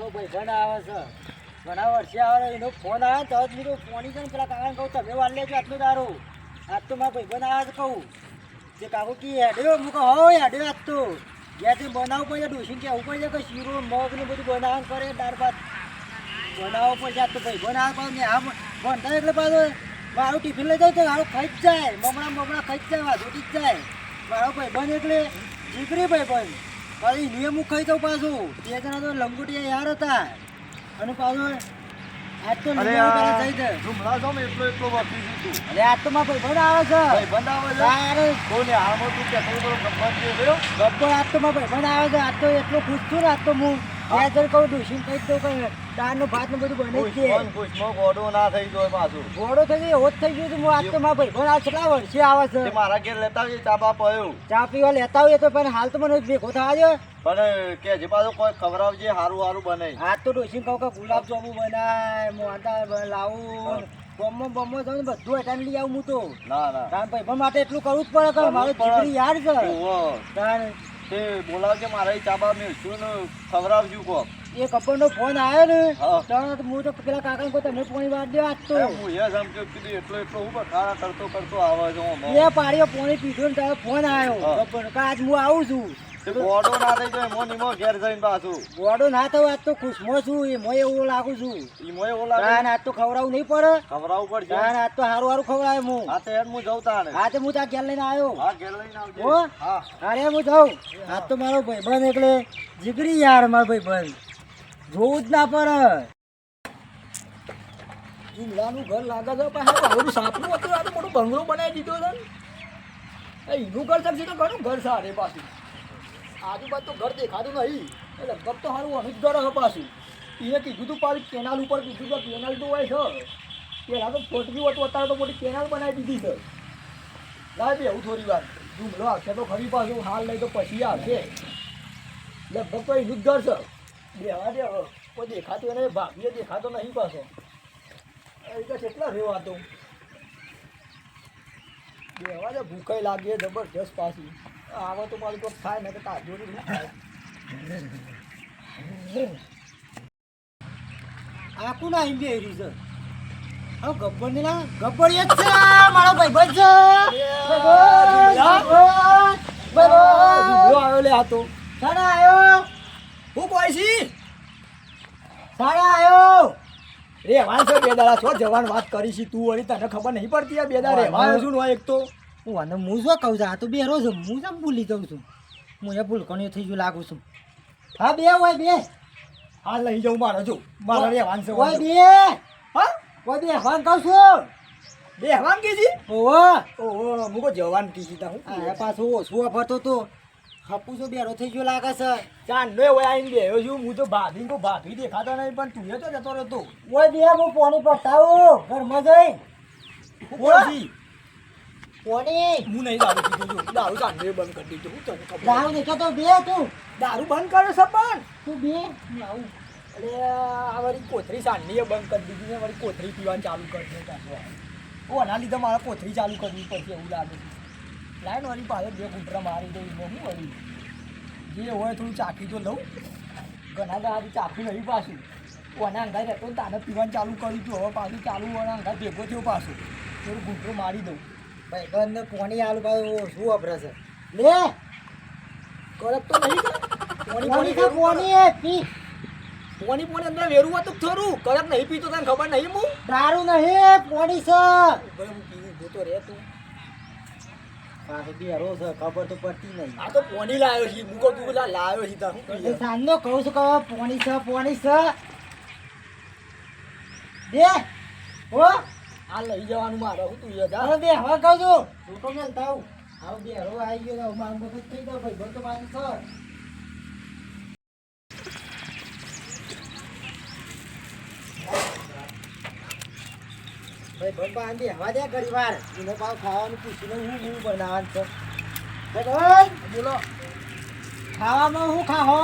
મારો ભાઈબંધ આવે છે. ઘણા વર્ષે આવે, એનો ફોન આવે તો જ મેં ફોન છે ને પેલા કાકાને કહું, તમે વાર લેજો આટલું દારૂ. આજ તો મારા ભાઈબંધ આવે છે કહું. તે કાકુ કી હેડ્યો હું. કહું, હો હેડ્યો આજ તો. જ્યાંથી બનાવવું પડે ડોસીને કહેવું પડે કે શીરો, મગ ને બધું બનાવવાનું કરે, દાળ ભાત. બનાવવું પડશે, આજ તો ભાઈબંધ આવે પાછું ને આમ ભણતા એટલે પાછું મારું ટિફિન લઈ જાઉં તો મારું ખાઈ જ જાય. મમણા મમણા ખાઈ જ જાય વાધોટી જ જાય. મારો ભાઈબંધ એટલે જીગરી ભાઈબંધ પાછી નિયમ હું ખાઈ પાછું. તે જણા તો લંગોટિયા યાર હતા. અને પાછો આજ તો અરે આ ને એટલો એટલો વાપરી દીધું અરે આજ તો માં ભાઈબંધ આવે છે. ભાઈબંધ આવે છે? તારે કોને હાલમાં તું કે થોડો થોડો ગબ્બર જે રહ્યો ગબ્બર આજ તો મારો ભાઈબંધ આવે છે. આજ તો એટલો ખુશ છું ને આજ તો હું. બે હજાર કહું ડોસીને કહી દઉં કે દાળનું ભાત ને બધું બને છે. ગોડો ના થઈ ગયો પાછું. ઘોડો થઈ ગયો હોત થઈ ગયો હું આજ તો મારા આજ કેટલા વર્ષે આવે છે? મારા ઘેર લેતા આવજે ચા બા પયો ચા પીવા લેતા હોઈએ તો પણ હાલ તો મને ભેગો થવા પણ કે જે પાછું કોઈ ખવડાવજે સારું સારું બને. આજ તો ડોસીને કહું કે ગુલાબ જાંબુ બનાય મોહનથાળ લાવું. બોમ્બો બોમ્બો ને બધું લઈ આવું હું તો. ના ના. કારણ ભાઈબંધ માટે એટલું કરવું જ પડે કે મારો જીગરી યાર છે. તે બોલાવજે મારા ચાબા મેં શું ખવડાવજો કો એ કપડનો ફોન આવ્યો ને. તરત હું તો પેલા કાકાને કહું તમે પોણી વાર દેવા તો. હું એ સમજો કીધું એટલો એટલો હું બખાડા કરતો કરતો આવે છે એ પાડ્યો પોણી પીધો ને તારો ફોન આવ્યો. કપડનો કે આજ હું આવું છું? ગોડો ના થઈ જાય મો નિમો ઘેર જઈને પાછું. બોડો ના થયો આજ તો ખુશમાં છું એ મોય એવું લાગુ છું. ઈ મોય લાગે? ના આજ તો ખવડાવવું નહીં પડે. ખવડાવવું પડશે? ના આજ તો સારું સારું ખવડાવે હું. હા તો હેડ હું જઉં તાણે. હા તો હું ત્યાં ઘેર લઈને આવ્યો. હા ઘેર લઈને આવજો. હો? હા. અરે હું જાઉં? આજ તો મારો ભાઈબંધ એટલે જીગરી યાર મારો ભાઈબંધ. જોવું જ ના પડે. જુમલાનું ઘર લાગે છે પણ હા આવું સાપનું હતું આ તો મોટો બંગલો બનાવી દીધો છે. ને એ એનું ઘર શકશે તો ઘણું ઘર સારે પાછું. આજુબાજુ તો ઘર દેખાતું નહીં. એટલે લગભગ તો સારું અનુજ ઘર હે પાછું. કીધું તું પાછું કેનાલ ઉપર કીધું કે કેનાલ તો હોય છે. પેલા તો ફોટવી હતું, અત્યારે તો મોટી કેનાલ બનાવી દીધી છે. લાવ એવું થોડી વાર. જુમલો આવશે તો ખરી પાછું, હાલ નહીં તો પછી આવશે. લગભગ તો એનું જ ઘર છે. બેવા દે કોઈ દેખાતું એને, ભાભીએ દેખાતો નહીં પાછો. એ તો કેટલા રેવા તો બેવા ભૂખાઈ લાગે, જબરજસ્ત પાછી. આવો તો મારું કોઈ થાય ને તો તાજો નહીં થાય. આ ના બે રહ્યું છે હા ગબ્બર ને ના ગબ્બર એ છે મારો ભાઈ છે. ભાઈબંધ, ભાઈબંધ. આવ્યો લે આ તો સાડા આવ્યો. હું કોઈ છી? સાડા આવ્યો. રે છે બે દાડા છો જવાન વાત કરી છી તું વળી? તને ખબર નહીં પડતી આ બે દાડા રહેવાનું છું એક તો. હું આને હું શું કહું છું? આ તો બેરો છું. હું કેમ ભૂલી જાઉં છું? હું એ ભૂલકણીઓ થઈ ગયું લાગુ છું. હા બે હોય બે. હા લઈ જાઉં મારો જો. મારે રે છે હોય બે. હા? હોય બે હવાન કહું છું. બે હેવાન કીધી ઓહો. ઓહો મુકો જવાન કીધી તા હું. આ પાછું ઓછું ફરતો તો હપુ છો બેરો થઈ ગયો લાગે છે. ચાંદનો હોય આઈને બેહ્યો છું. હું તો ભાભી કો ભાભી દેખાતો નહીં પણ તું તો જતો રહેતો. ઓય બે હું પાણી પટાવું ઘરમાં જઈ. હું કોઈ હું નહીં દારૂ છું. દારૂ ચાંદનો બંધ કરી દીધું. હું તને ખબર. દારૂ દેખો તો બે તું. દારૂ બંધ કરે છે પણ. તું બે? આવું. અરે આ વળી કોથરી સાંજનીએ બંધ કરી દીધી ને વળી કોથળી પીવાનું ચાલુ કરી દે પાછો લીધે મારે કોથળી ચાલુ કરવી પડશે એવું લાગે લાઈન વળી પાછળ બે કૂતરા મારી દઉં એમાં હું વળી? જે હોય થોડું ચાખી તો લઉં. ઘણા દાડી ચાખી નહીં પાછું. ઓના અંગાઈ રહેતો ને તાને પીવાનું ચાલુ કર્યું હતું હવે પાછું ચાલુ ઓના અંગાઈ ભેગો થયો પાછું. થોડું ઘૂંટરો મારી દઉં. ભાઈ બંધ પોણી આલુ ભાઈ શું વપરાય છે? લે! કરત તો નહીં? પોણી પાણી પોણી તો એ પી. પોણી પોણી અંદર વેરું હતું ખરું. કરત નહીં પીતો તને ખબર નહીં હું? દારૂ નહીં પોણી છે. ભાઈ હું પીવું ઊભો તો રહે તું. ખબર તો પડતી નહીં. આ તો પોણી લાવ્યો છે મૂકો તું લાવ્યો છે સાંજનો કહું છું કહો પોણી છે પોણી છે. બે હો. આ લઈ જવાનું મારે હું તું જા હવે બે હવે કહું છું લોકો ને તાવ હવે બે હવે આવી ગયો મારું મગજ થઈ ગયો ભાઈ બંધ તો પાણી છે ભાઈ બંધ પાણી બે હવા દે ઘણી વાર એને પાછું ખાવાનું પૂછીને હું હું બનાવવાનું છે ભાઈ બંધ, બોલો ખાવામાં હું ખાહો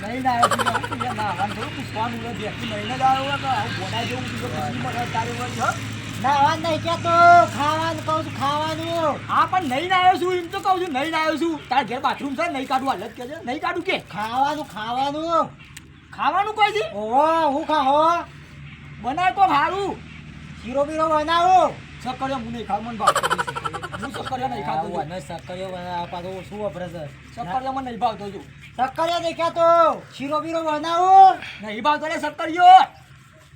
નહીં યાર નાવાનું હોય કે તો નહીં ખાવાનું કહું છું ખાવાનું. હા પણ નહીં આવ્યો છું એમ તો કહું છું નહીં આવ્યો છું. તારા ઘેર બાથરૂમ છે નહીં કાઢું હાલત કે છે નહીં કાઢું કે? ખાવાનું ખાવાનું. ખાવાનું કોઈ છે ઓહો હું ખાહો બનાવ તો સારું શીરો બીરો બનાવો. સક્કરિયા હું નહીં ખાવ મને સક્કરિયા. હું સક્કરિયા નહીં ખાતો છું. અને સક્કરિયો પાછો શું વપરાશ છે? સક્કરિયા મને નહીં ભાવતો છું સક્કરિયા દેખ્યા તો? શીરો બીરો બનાવો. નહીં ભાવતો લે સક્કરિયો.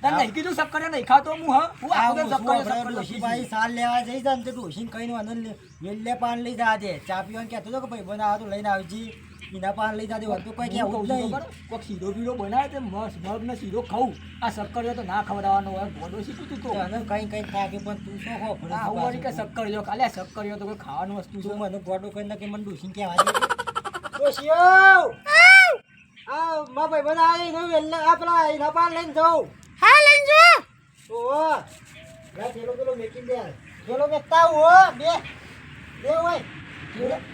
તને નહીં કીધું સક્કરિયા નહીં ખાતો હું સક્કરિયા ડોશીભાઈ સાલ લેવા જઈ છે ને ડોશીને કહીને વાંધો વેલ્લે પાન લઈ જાજે ચા પીવાનું કહેતો હતો કે ભાઈ બનાવો તો લઈને આવજી. એના પાન લઈ જાતે વર્તો કોઈ કે કહું નહીં? કોક શીરો બીરો બનાવે તે મસ્ત મગ ને શીરો ખાઉં. આ શક્કર તો ના ખવડાવવાનો હોય ગોડો શીખું તું. તો અને કઈ કઈ થાકે પણ તું શું હો આ હું વળી કે સક્કરિયો કાલે આ સક્કરિયો તો કોઈ ખાવાનું વસ્તુ છે. મને ગોડો કરી નાખી મને ડોશીને કહેવા દે. ડોશીઓ! આ મા ભાઈ બધા આવી ગયો વેલ્લે આ પેલા એના પાન લઈને જાઉં. હા લઈને જો. ઓહો પેલો પેલો મેકિંગ દે પેલો મેકતા હો બે. બે હોય.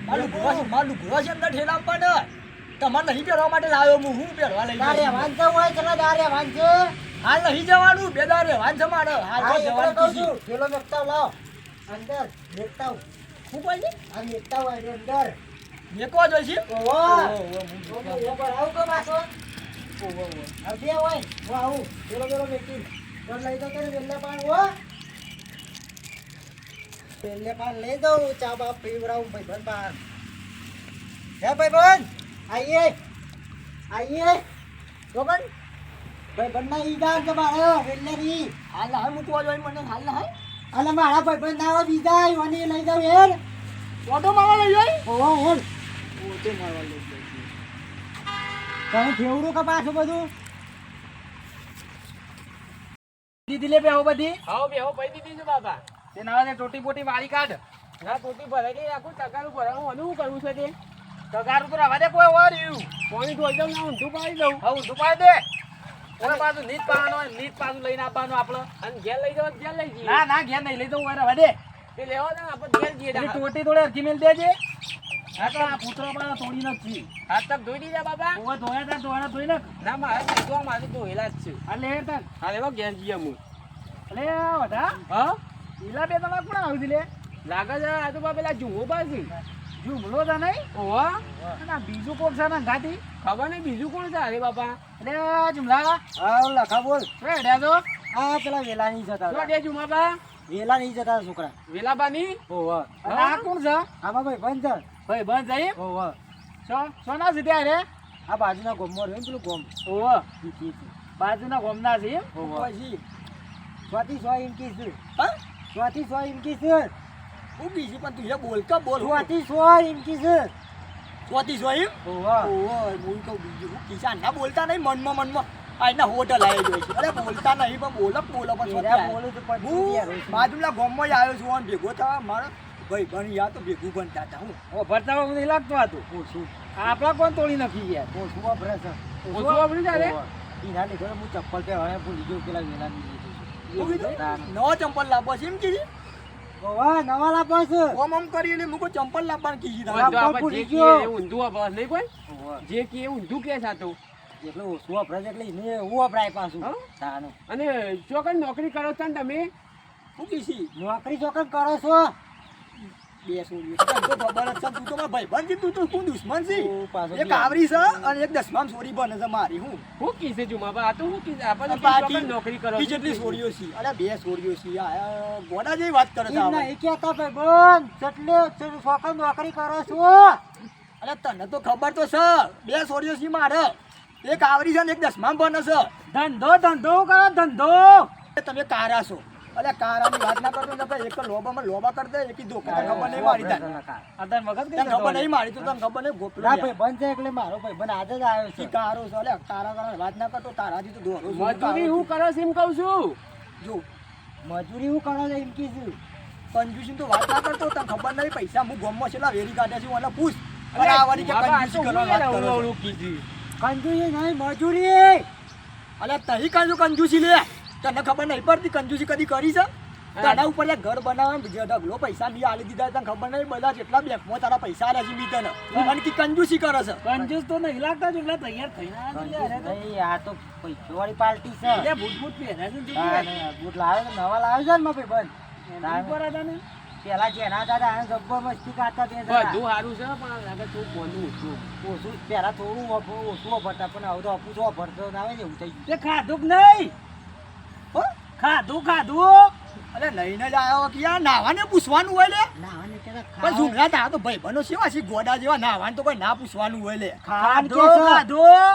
મારું છે મારું છે અંદર ઠેલા પર તમારે નહીં પહેરવા માટે લાવ્યો હું હું પહેરવા લઈ દારે. વાંચો હોય ચલા દારે વાંચે? હાલ નહીં જવાનું બે દારે વાંચ મારે હાલ જવાનું કીધું. છું પેલો મેકતા લાવ. અંદર મેકતા શું કહે છે? આ મેકતા હોય અંદર. મેકવા જોઈશે ઓહો આવું તો પાછો. ઓહો, ઓહો. બે હોય હું આવું પેલો પેલો મેકી તો લઈ તો કરે વેલ્લે પાન હો. પાન લઈ દઉં ચા બાપ પીવડાવું ભાઈબંધ પાન હે ભાઈબંધ આઈએ આઈએ. રોકન ભાઈબંધ ના ઈ દાર છે મારે વેલ્લે ની હાલ હાલ મૂકવા જોઈએ મને હાલ હાલ. અલે મારા ભાઈબંધ ના બીજા ઈવાની લઈ જાવ હેર. ઓટો મારવા લઈ જાય? ઓહો હેર. ઓટો મારવા લઈ જાય. તમે ફેવડું કે પાછું બધું? દીદી લે બેહો બધી. આવો બેહો પૈ છે બાબા તે ના ટોટી બોટી વાળી કાઢ. ના ટોટી ભરાઈ આખું ટકાનું ભરાવું. મને કરવું છે તે? તગાર આવા દે કોઈ વાર યુ પાણી ધોઈ દઉં ના ઊંધું પાડી દઉં. હા ઊંધું પાડી દે. અને પાછું લઈને આપવાનું આપણે અને ઘેર લઈ જાવ ઘેર લઈ જઈએ. ના ના ઘેર નહીં લઈ જવું વાર દે. એ લેવા દે આપણે ઘેર જઈએ ટોટી થોડી હરખી મેલ દેજે. હા તો આ પુત્રો પણ થોડી નથી હાથ તક ધોઈ દીધા બાબા. ઓવે ધોયા તા ધોઈ નાખ. ના મારે ધોવા મારે ધોયેલા જ છે. લે હા લેવા ઘેર જઈએ હું અલે આ હા? ઈલા બે તમારે કોણ આવી લે? લાગે છે આ તો બા પેલા જુઓ પાછી જુમલો તા નહીં? ઓવા ના બીજું કોણ છે ને ગાતી ખબર નહીં બીજું કોણ છે અરે બાપા? એટલે જુમલા. હા લખા બોલ. રેડ્યા તો આ પેલા વેલા નહીં જતા. દે જુમાબા? વેલા નહીં જતા હતા છોકરા. વેલાબાની ઓહો. અને આ કોણ છે? આમાં ભાઈ બંધ છે ભાઈ બંધ જઈ ઓહો. છો છો ના સીધે રે? આ બાજુના ગોમમાં રહ્યો ને પેલું ગોમ. ઈ. બાજુના ગોમના છે એમ? ઓહો. પછી સ્વાતી સ્વાઈ એમ કી છે. હા? સ્વાતિ સ્વા એમ કી છે? હું બીજી પણ તું બોલ કે બોલ? હું સ્વાતિ સ્વા છે? સ્વાતી છો એમ? ઓહો હું. કહું બીજું હું કિસાન. ના બોલતા નહીં મનમાં મનમાં. આ એના હોટલ આવી ગયો છે. અરે બોલતા નહીં પણ બોલો બોલો પણ હું યાર. બાજુના ગામમાં જ આવ્યો છું અને ભેગો થવા. મારો ભાઈ ભણી યા તો ભેગું બનતા હતા હું. ભરતા નહીં લાગતો હતું? ઓછું આપણા કોણ તોડી નાખી ગયા? ઓછું વાપરે છે? વાપરી જાય. એના લીધે હું ચપ્પલ પહેરવાને ભૂલી ગયો પેલા વેલા શું નવો ચંપલ લાવવા છે એમ કીધી ઓહો નવા લાવવા છે. ઓમ ઓમ કરી મુકો ચંપલ લાવવાનું કીધી. તારે. ઊંધું આપણે ગયો. ઊંધું વાપરવા નહીં કોઈ? જે કે ઊંધું કે સાતું એટલે ઓછું વપરાય એટલે એને એવું વપરાય પાછું. તાનું. અને ચોકન નોકરી કરો છો ને તમે? શું કીધી નોકરી ચોકન કરો છો? બે સોરીઓ તો ખબર જ છે? તું તો ભાઈબંધ તું તો દુશ્મન છે એક આવરી છે અને એક દસમામ છોડી બને છે મારી હું. શું કીધે જુમાબા આ તો શું કીધે આપણે નોકરી કરો જેટલી છોડીઓ છે. અરે બે સોરીઓ છે. આ ગોડા જેવી વાત કરે છે એમ એ નહીં કહેતા ભાઈ બોન ચોકન નોકરી કરો છો. અરે તને તો ખબર તો છે. બે છોડીઓ છે મારે. એક આવરી છે ને એક દસમામ બને છે. ધંધો ધંધો કરો ધંધો. તમે કારા છો. અરે કારાની વાત ના કરતો ને એક લોબામાં લોબા કરી દે એક ધોકા તને ખબર નહીં મારી તને. અદન વખત કે ખબર નહીં મારી તો તને ખબર નહીં ગોપલો ના ભાઈ બંધ છે એટલે મારો ભાઈ બંધ આજે જ આવ્યો છે. કારો છે અલે કારા કારા વાત ના કરતો તારાથી તો દોરો મજૂરી હું કરો એમ કહું છું? જો મજૂરી હું કરો એમ કીધું કંજૂસી તો વાત ના કરતો તને ખબર નહીં પૈસા હું ગોમમાં છેલ્લા વેરી કાઢ્યા છે મને પૂછ. અરે આ વાળી કે કંજૂસી હું વાત કરો કીધું. કંજૂરી નહીં મજૂરી. અલે તહી કાજુ કંજુસી લે. તને ખબર નહીં પડતી કંજુસી કદી કરી છે? તારા ઉપર એક ઘર બનાવવા ઢગલો પૈસા નહીં આલી દીધા તને ખબર નહીં બધા જેટલા બેંકમાં તારા પૈસા આલ્યા છે મી તને અને કી કંજૂસી કરે છે? કંજૂસ તો નહીં લાગતા જેટલા તૈયાર થઈને આ તો પૈસાવાળી પાર્ટી છે. એ ભૂત ભૂત પહેરે છે આ બૂટ લાવે તો નવા લાવે છે ને મારા ભાઈ પેલા જેના દાદા આને ગબ્બો મસ્તી કાઢતા બે. બધું સારું છે પણ લાગે તું બોલું ઓછું ઓછું પેલા થોડું વપ- ઓછું વપરતા પણ હવે તો અપું તો ના આવે ને એવું થઈ ગયું. ખાધું નહીં? ખાધું ખાધું. અરે લઈને જ આવ્યો કે યાર નાવાને પૂછવાનું હોય લે. પણ ખાવા- તા તો ભાઈ બનો સેવા છે ગોડા જેવા નાવાને તો કોઈ ના પૂછવાનું હોય લે. ખાધું ખાધું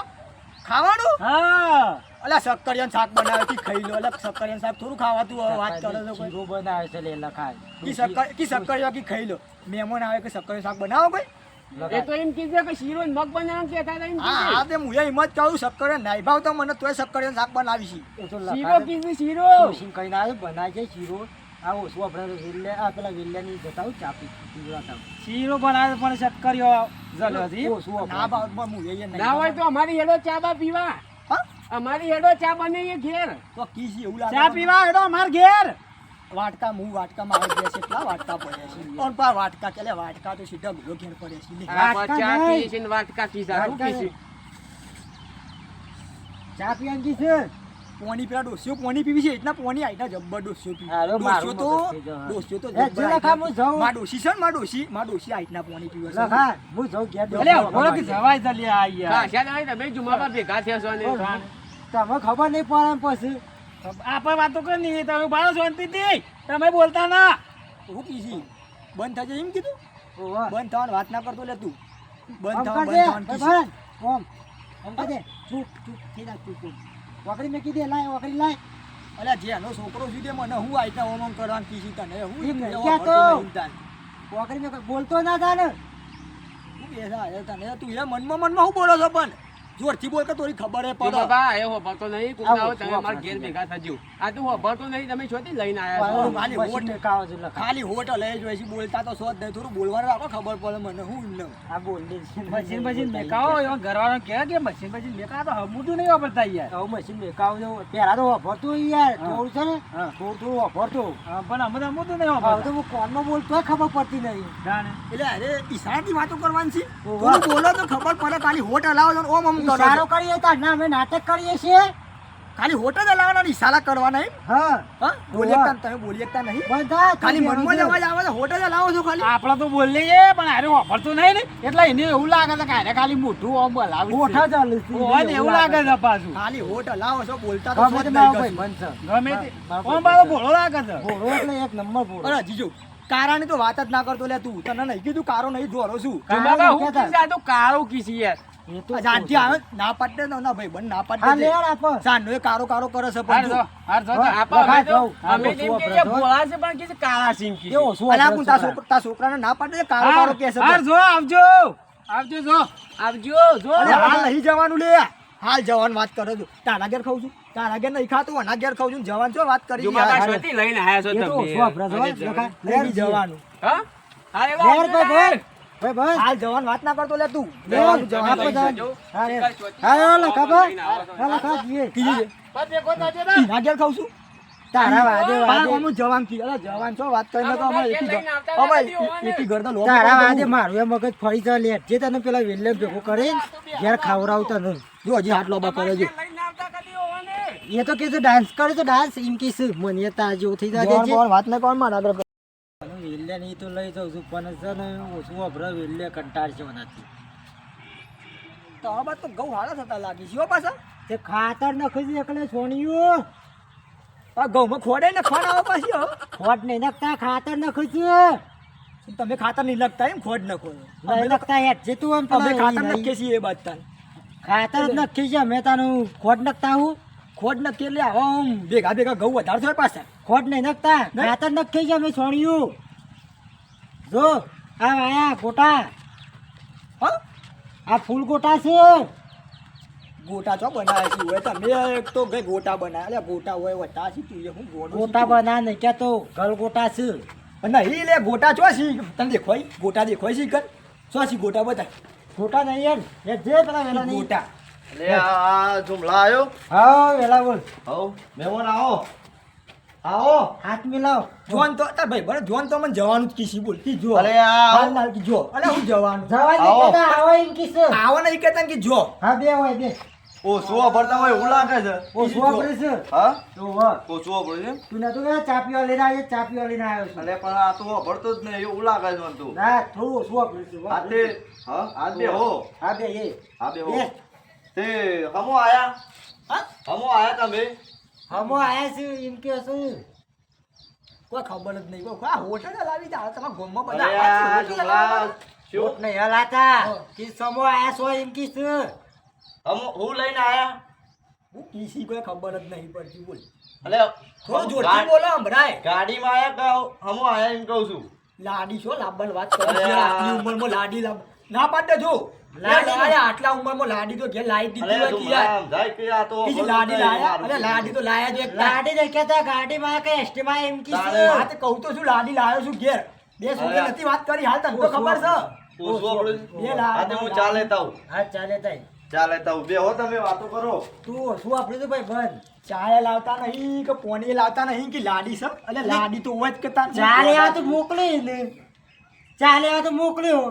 ખાવાનું? હા. અલા શક્કરિયાનું શાક બનાવે છે ખાઈ લો. અલા શક્કરિયાનું શાક થોડું ખાવાતું હવે વાત કરો તો કોઈ. બનાવે છે લે લખાય. કી શક્કર કી શક્કરિયા કી ખાઈ લો. મહેમાન આવે કે શક્કરિયાનું શાક બનાવો કોઈ? એ તો એમ કીધું કે શીરો મગ બનાવવાનું કે હતા એમ હા હા તે હું એ હિંમત કહું શક્કરિયા નાઈ ભાવ તો મને તોય શક્કરિયાનું શાક બનાવી છે શીરો કીધું શીરો. ઓશિંગ કઈ ના બનાય છે શીરો. આ ઓછું આપણે વિલ્લે આ પેલા વેલ્યાની જતા હોય ચાપી શીરો બનાવે પણ શક્કરિયો જલ્યોથી ઓછું ના ભાવ હું એ નહીં ના હોય તો અમારી હેડો ચા બા પીવા. હા? અમારી હેડો ચા બને ઘેર. તો કીસી એવું લાગે ચા પીવા હેડો અમાર ઘેર. વાટકા હું વાટકામાં આવી ગયા છે એટલા વાટકા પડે છે. પણ પા વાટકા કેલે વાટકા તો સીધા ભૂલો ઘેર પડે છે. વાટકા નહીં. છે વાટકા વાટકા ચા પીવાની કી છે? પોણી પેલા ડોસ્યો પોણી પીવી છે? એટલા પોણી આઈના જબ્બર ડોસ્યો પી. હાલો, ડોસ્યો તો ડોસ્યો તો જબ્બર લખા હું જાઉં. માં ડોસી છે ને માં ડોસી? માં ડોસી આઈના પોણી પીવે છે. લખા હું જાઉં ઘેર અલે બેસું. ઊભો કે જવાય જલ્યા આ હા કાશા આઈ તમે જુમાબા ભેગા થયા છો ને તમે ખબર નહીં પડે પછી? આપણે વાતો કરી નહીં તમે બાળો શાંતિથી તમે બોલતા ના હું પીસી બંધ થશે એમ કીધું બંધ થવાની વાત ના કરતો લે તું બંધ થવા. ઓમ. દે. ચૂપ, ચૂપ, થઈ જા, ચૂપ, ચૂપ. વકડી મેં કીધી, લાય, વકડી લાય. અલ્યા જેનો છોકરો છે તે મને હું આઈના ઓમ ઓમ કરવાનું કીધી તને હું. વકડી મેં બોલતો ના થાય ને. તું એ મનમાં મનમાં હું બોલો છો પણ જોરથી બોલ કે તોરી ખબર હે પડે બાબા એ હોભળતો નહીં કોક ના તમે અમારા ઘેર ભેગા થજો આ તો હોભળતો નહીં તમે છોતી લઈને આયા છો ખાલી હોટ. કાવ છે, લખા. ખાલી હોટલ લઈ જોઈ છે બોલતા તો સોચ નહીં થોડું બોલવાનું રાખો ખબર પડે મને હું એમને આ બોલ દે મશીન મશીન મેકાવો એવા ઘરવાળા કહે કે મશીન મશીન મેકા તો હમુતું નહીં વાપરતા યાર હવે મશીન મેકાવો જો પહેલા તો વાપરતું યાર. થોડું છે ને. થોડું થોડું વાપરતું પણ અમે તો નહીં વાપરતા તો હું કોનમાં બોલતો ખબર પડતી નહીં જાણે. એટલે અરે ઈશારાથી વાતો કરવાની છે. બોલો તો ખબર પડે ખાલી હોટ હલાવો ઓ મમ્મી ઓમ ઓમ. સારો કરીએ તાર ના અમે નાટક કરીએ છીએ. ખાલી હોટલ જ હલાવવાના ને સાલા કરવાના એમ? હા. હા? બોલી એકતા તમે બોલી એકતા નહીં? બધા ખાલી મનમાં જ અવાજ આવે છે હોટલ જ હલાવો છો ખાલી? આપણે તો બોલીએ છીએ, પણ આરે વાપરતું નહીં ને. એટલે એને એવું લાગે છે કે ખાલી મોઢું આમ બોલાવે છે. ગોઠા ચાલુ છે. એવું લાગે છે પાછું. ખાલી હોટ હલાવો છો બોલતા તો ગમે તે નહીં. ગમે તે. ઓમ પાછો ભોળો લાગે છે. ભોળો એટલે એક નંબર ભોળો. અરે જીજો કારાની તો વાત જ ના કરતો લે તું. તને નહીં કીધું કારો નહીં જોરો છું. હું કહેતા. તો કારો કીસી યાર એ તો આ જાનથી આવે ના પાડે ને ના ભાઈ બંધ ના પાડે લેણ આપો સાનો એ કારો કારો કરે છે પણ. હાર જો. અમે કે પણ કાળા સિંહ શું અલા છોકરા? છોકરા છોકરાને ના પાડે કારો કારો કે છે હાર જો આવજો. આવજો જો. આવજો જો. હાલ નહીં જવાનું લે. હાલ જવાનું વાત કરો છો. તારા ઘેર ખાઉં છું. તારા ઘેર નહીં ખાતું આના ઘેર ખાઉં છું જવાન છો વાત કરી. લઈને આયા છો તમે. અરે જવાનું. હા? અરે વાહ, ભાઈ ભાઈ. હાલ જવાનું વાત ના કરતો લે તું. જવાન જવાન. જજો. હા, લે. કાકા હા, લે. હા, જઈએ. છે બસ ભેગો થજો ને. એના ઘેર ખાઉં છું. તારા વાદે વાદે. જવાન કી અરે જવાન છો વાત કરીને તો અમે એકી હોવાને. એકી ઘર તારા વાદે મારું એ મગજ ફરી જાય લે. જે તને પેલા વેલ્લે ભેગો કરે ઘેર ખવડાવતા નહીં. જો હજી હાથ લોબા કરે જો લઈને આવતા કદી હોવાને. એ તો કે છે ડાન્સ કરે તો ડાન્સ એમ કે છે મને તાર જેવું થઈ જાય છે બોવાન વાત ના કોણ મારા આગળ વેલે નહીં તો લઈ જાઉં છું પણ છે ને ઓછું વાપરે વેલે કંટાળ છે નથી તો આ બાદ તો ઘઉં હાડા થતા લાગી છે પાછા તે ખાતર નખી છે એકલે છોણ્યું આ ઘઉંમાં ખોડે ને ખોડાવો પાછી હો ખોટ નહીં નખતા ખાતર નખી છે તમે ખાતર નહીં લખતા એમ ખોડ નખો નહીં નખતા હેઠ જે તું આમ ખાતર નખીએ છીએ એ બાદ ખાતર જ નખી છે અમે તાનું ખોટ નખતા હું ખોડ નખીએ કે આવો આમ ભેગા ભેગા ઘઉં વધારે છો પાસે ખોટ નહીં નખતા નહીં? ખાતર નખી છે અમે છોણ્યું જો આ આયા ગોટા. હ આ ફૂલ ગોટા છે. ગોટા ચો બનાવે છે? હોય તમે એક તો ગઈ ગોટા બનાવે એટલે ગોટા હોય વટા છે તું એ હું ગોટો ગોટા બના નહીં કે તો ગલ ગોટા છે. નહીં લે ગોટા ચો છે? તને દેખોય ગોટા દેખોય છે કર ચો છે ગોટા બધા? ગોટા નહીં યાર એ જે પેલા વેલા નહીં ગોટા. લે આ જુમલા આવ્યો હા વેલા બોલ. હવ મહેમાન આવો. આવો. હાથ મિલાવ. જોન તો તાર ભાઈ બરાબર જોન તો મને જવાનું જ કીસી બોલ. કી જો અરે હાલ હાલ કી જો અરે હું જવાનું? જવા દે આવો. એમ કીધું આવો નહીં કહેતા કે જો હા બે હોય બે. ઓછું ભરતા હોય એવું લાગે છે. ઓછું વાપરે છે? હા? તો વાહ. ઓછું વાપરે છે? તું નતું કે ચા પીવા લઈને આવ્યો ચા પીવા લઈને આવ્યો છું. અરે પણ આ તો ભરતો જ નહીં એવું લાગે છે મને તો. ના થોડું ઓછું વાપરે છે આ તે હા આ બે હો. હા બે એ. હા બે હો. બે. તે હમો આયા? હમો આયા તમે? હમો આયા છે એમ કે શું કોઈ ખબર જ નહીં. કોઈ હોટલ લાવી દે તમારા ગામમાં બધા અરે આવા આ છે, હોટલ લાવો. છોકરા શું? નહીં હલાતા. કે સમો આયા છો એમ કીસ હમો હું લઈને આયા? હું કીસી કોઈ ખબર જ નહીં પડતી બોલ. અલે થોડું જોરથી બોલો સંભળાય ગાડીમાં આયા કે હમો આયા એમ કહું છું? લાડી છો લાંબણ વાત કરી આટલી ઉંમરમાં લાડી લાંબ ના પાડે જો. આટલા ઉંમરમાં લાડી તો ઘેર લાઈ દીધી અલે હોય તું કે યાર. સમજાય કે આ તો બીજી વાપરતો લાડી લાયા અરે લાડી તો લાયા જ લાડી દેખ્યા તા ગાડીમાં કે એસટીમાં એમ કીસ હા તે કહું તો શું લાડી લાયો છું ઘેર. બે સુધી નથી વાત કરી હાલ તને તો ખબર છે? ઓછું વાપરે છે? બે લાડ- હા, તે હું ચા લેતા હા ચાલે તાઈ ચા લેતા બે હો તમે વાતો કરો. તું ઓછું વાપર્યું તું ભાઈ બંધ? ચાય લાવતા નહીં કે પોની લાવતા નહીં કે લાડી સર અલે લાડી તો હોય કરતા તાર તો મોકલી ને ચા લેવા તો મોકલ્યો.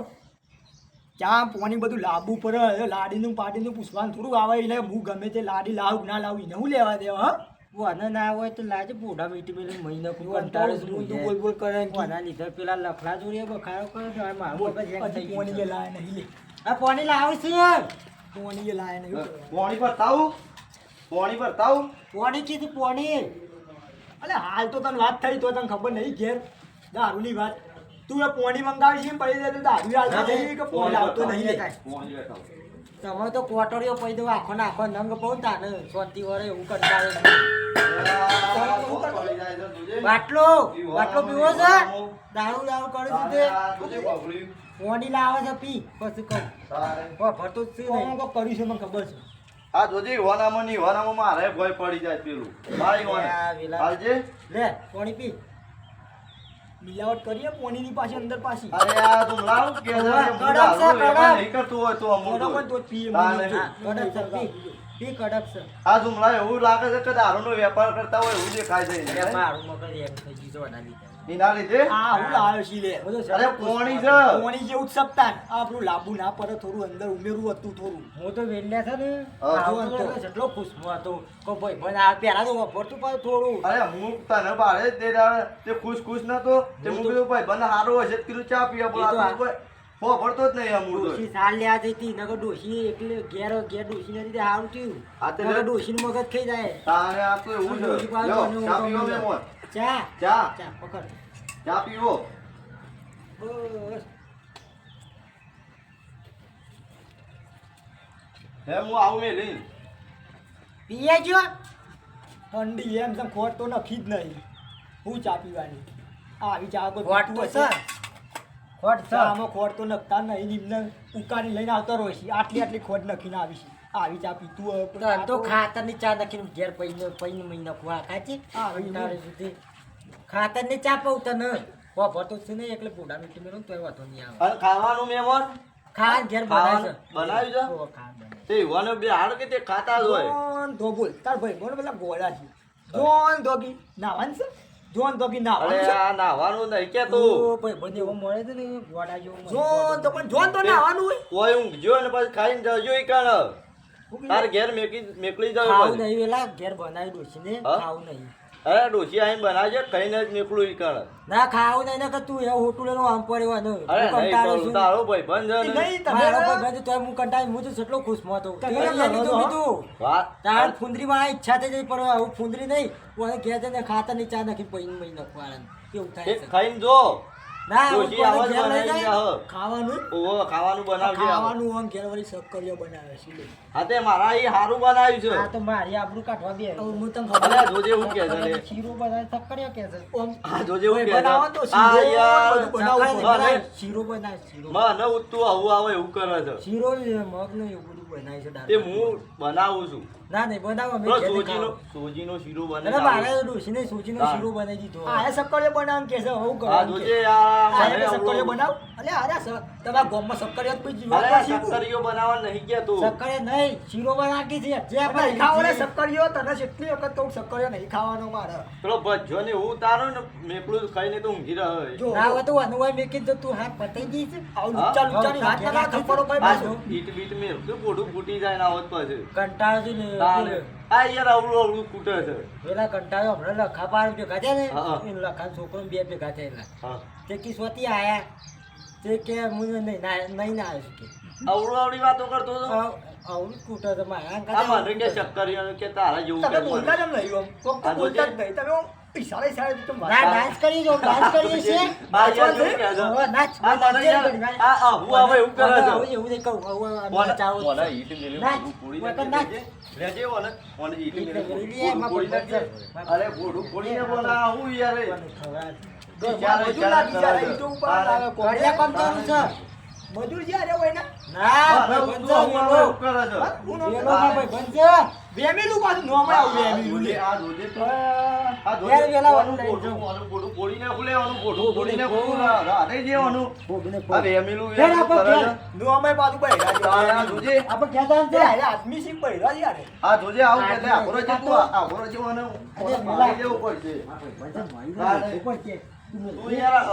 ચા પોણી બધું લાવવું પડે લાડીનું પાટીનું પૂછવાનું થોડું આવે એટલે હું ગમે તે લાડી લાવું ના લાવું એને હું લેવા દેવા હા? વાના ના હોય તો લાજે પોઢા મીઠી મેલી મહિના કોઈ કંટાળો કંટાળે બોલ બોલ કરે વાના લીધે પેલા લફડા જોડીએ બખારો કરે તો મારું પછી. એ લાય નહીં લે. આ પાણી લાવે છે પોણી એ લાય નહીં પોણી તાવ પોણી ભરતાવું? પાણી કીધું પોણી. અલે હાલ તો તને વાત થઈ તો તને ખબર નહીં ઘેર. દારૂની વાત. તું એ પોણી મંગાવી છે પડી દે તો દારૂ આવતો નહીં કે પોણી આવતો નહીં પોણી. તમે તો કોટડીઓ પડી દો આખો ને આખો નંગ પાઉં તાને સોતી વરે એવું છે. છે, જોજે. બાટલો બાટલો પીવો છે દારૂ દારૂ કરી દીધે આ જોજે લાવે છે પી પછી કહું. ભરતો જ છે કર્યું છે મને ખબર છે આ જોજે વાનામાં ની વાનામાં મારે ભય પડી જાય પેલું ભાઈ ઈવાને. આ હાલજે. લે પોણી પી મિલાવટ કરીએ પોણીની પાસે અંદર પાછી અરે આ તું લાવ કે કડક સર કડક. નહીં કરતો હોય તો અમુક બરાબર તો. હા, કડક સર પી પી કડક સર આ ઝુમલા એવું લાગે છે કે દારૂનો વેપાર કરતા હોય એવું દેખાય છે મારું મગજ એમ થઈ ગયું છે. એના લીધે આ હું લાવ્યો છી લે. બધું અરે કોણી છે. કોણી જેવું આ આપણું લાબુ ના પર થોડું અંદર ઉમેરવું હતું થોડું. હું તો વેલ્યા છે ને. હા, આવું. જેટલો ખુશમાં હતો. કો ભાઈ મને આ પહેલા તો વપરતું પાછું થોડું. અરે હું તને બારે તે દાડે તે ખુશ ખુશ નતો. તે હું કીધું ભાઈ બને હારો હશે કીધું ચા પીવા બોલા આ- કોઈ જ નહીં આમ હું તો. ડોશી સાલ લેવા જતી નગર ડોશી એટલે ઘેર ઘેર ડોશી ને તે હારું થયું. હા, તે લે. મગજ ખાઈ જાય. તારે આ તો એવું છે. ડોશી લ્યો, ચા પીવો. ચા. ચા. ચા પકડ. ચા પીવો. બસ. હે હું આવું પીએ જો ઠંડી એમ તેમ ખોટ તો નખી જ નહીં. હું ચા પીવાની? આવી ચા કોઈ ખોટ તો હશે? છે. ખોટ છે આમાં ખોટ તો નખતા નહીં નિમને ઉકાળી લઈને આવતો રહીશ આટલી આટલી ખોટ નખીને આવી છે આવી ચા પીતું હોય પણ તો ખાતરની ચા નાખીને ઘેર પૈને પૈને મહિના ખુવા ખાચી હા, કંટાળે સુધી ખાતરની ચા પાઉં તને. વપરતો જ છે ને એટલે પોડા મીઠી મેળવું તો વાંધો નહીં આવે. ખાવાનું મેમોન? ખાન ઘેર બનાવ્યું બનાવ્યું છે? તે યુવાનો બે હાડ કે તે ખાતા જ હોય. ધોબુલ. તાર ભાઈ બોલ પેલા ગોળા છે. જોન ધોગી નાવાનું છે? જોન ધોગી અરે નાવાનું છે? આ નાવાનું નહીં કે તો. ભાઈ બંને એવો મળે છે ને ગોડા જેવો મળે. જોન તો પણ જોન તો નાવાનું હોય. કોઈ ઊંઘજો ને પછી ખાઈને જજો ઈ કણ. શું કીધું? તાર ઘેર મેકી મેકલી જાવ ખાવું નહીં વેલા ઘેર બનાવી ડોસીને ને ખાવું નહીં. અરે ડોસી આઈને બનાવજે ખાઈને જ નીકળું ઈ કણ. ના ખાવું નહીં ને કે તું એ હોટું નો આમ પડ્યો ને અરે હું નહીં કંટાળું કરું છું. તારો ભાઈ બંધ ને. નહીં તમે મારો ભાઈ તોય હું કંટાળી હું તો ખુશ મો હતો. તમે તે લીધું છો? વાત તાર ફુંદરી માં ઈચ્છા થઈ જઈ પણ આવું ફુંદરી નહીં. હું ઘેર જઈને ખાતરની ચા નાખી પૈન મહિના નાખવાના. કેવું થાય ખાઈને જો. હું. ખાવાનું? ઓહો ખાવાનું બનાવજે. ખાવાનું આમ ઘેર વળી સક્કરીઓ બનાવે છે હા તે મારા એ સારું બનાવ્યું છે. આ તો મારી કાઢવા બે હું તને ખબર જોજે હું કે છે. બનાવે કે છે. આમ હા જોજે હું કે છે. બનાવો તો આ યાર, બધું બનાવવું બનાવે, શીરો મને ઉઠતું આવું આવે એવું કરે છે. શીરો મગ ને એવું બધું બનાવી છે તે હું બનાવું છું. ના નહીં બનાવો મેં સોજીનો સોજીનો શીરો બને એટલે મારે ડોશીને સૂચીનો હા. શીરો બનાવી દીધો. આ એ સક્કરિયો બનાવ કે છે હું આ કરું જોજે આ આ સક્કરિયો બનાવ. અલે અરે સ- તમારા ગામમાં સક્કરિયો જ પીજી અરે સક્કરિયો. બનાવવા નહીં ગયા તું. સક્કરિયો નહીં શીરો બનાવી છે. જે આપણે આપણે નહીં ખાવો ને લીધી. સક્કરિયો તને કેટલી વખત કહું સક્કરિયો નહીં ખાવાનો મારે. પેલો ભજ્જો ને હું તારો ને મેપલું ખાઈને તો ઊંઘી રહ્યો જો ના હોય તો અનુવાય મેકી તો તું હાથ પતાઈ ગઈ છે આવું લુચા લુચ્ચાની હાથ ના લગા ભાઈ કઈ આ ઈટ બીટ મે બોડું ફૂટી જાય ના હોત પછી. કંટાળો છે ને. આ યાર અવળું અવળું કૂટે છે. પેલા કંટાળો હમણાં લખા પાર ભેગા ને એ લખા છોકરો બે ભેગા થયેલા. તે કી આયા. તે કે હું નહીં ના નહીં ના આવ્યો કે અવળું અવળી વાતો કરતો હતો આવ- કૂટો તો મારા આ મને કે ચક્કરીઓ કે તારા જેવું તમે બોલતા જ નહીં આમ. કોક તો બોલતા જ નહીં તમે ઈશારે ઈશારે તમે ના ડાન્સ કરી જો ડાન્સ કરીએ આ છે? નાચ આ મને નાચ કરી, નાચ. આ- આ હું આવે એવું કરે છે. એવું નહીં કહું નચાવું જ મોને છે. ઈટ ફોડી મોને નાખજે. નાચ. લેજે મોને. મોને ઈટ ઈટ મેલ્યું, મેલ્યું, લે, મોઢું ફોડી એમાં નાખજે. પકડ. અરે મોઢું ફોડીને બોલે, આ હું યાર એ. ઘરમાં મજૂર લાગી જાય, ઈંટો ઉપાડવા આવે, કોક કામ ચાલુ છે મજૂર જ્યારે હોય ને ના હા, ભાઈ બંધ એવું કરે છે. હા, હું નો- પેલો ના ભાઈ બંધ છે વેમેલું પાછું નોમ આવે વેમેલું. આ જોજે તું. આ જોજે, યાર, વેલા જાઉં. આનું મોઢું ફોડીને ખુલેવાનું, ફોડીને ફોડીને ખોલું. ખુલેવાનું. રાધે જેવાનું. આ વેમેલું ફેર વેમેલું આપો, કરે ફેર. છે. નોમે પાછું બૈરા આ જોજે, આપણે જવાનું તે છે હારે આદમી સિંહ બૈરા જ યાર. આ જોજે આવું કે એટલે આ આઘોરો છે તું, આ આઘોરો છે મને અરે, મારી દેવું પડશે. તું યાર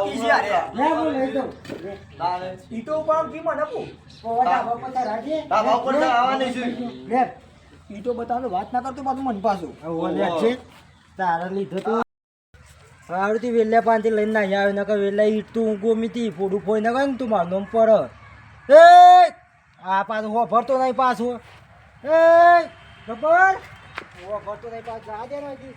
વાત ના કરતો પાછું મન પાછું છે. તારા લીધો તો સારુંથી વેલ્યા પાંચથી લઈને ના આવ્યો નકર વેલા ઈટ તું ગોમીતી ફોડું ફોઈ નાખે ને તું મારું પર એ આ પાછું હો ભરતો નહીં પાછું એ ખબર હો ભરતો નહીં પાછું ને.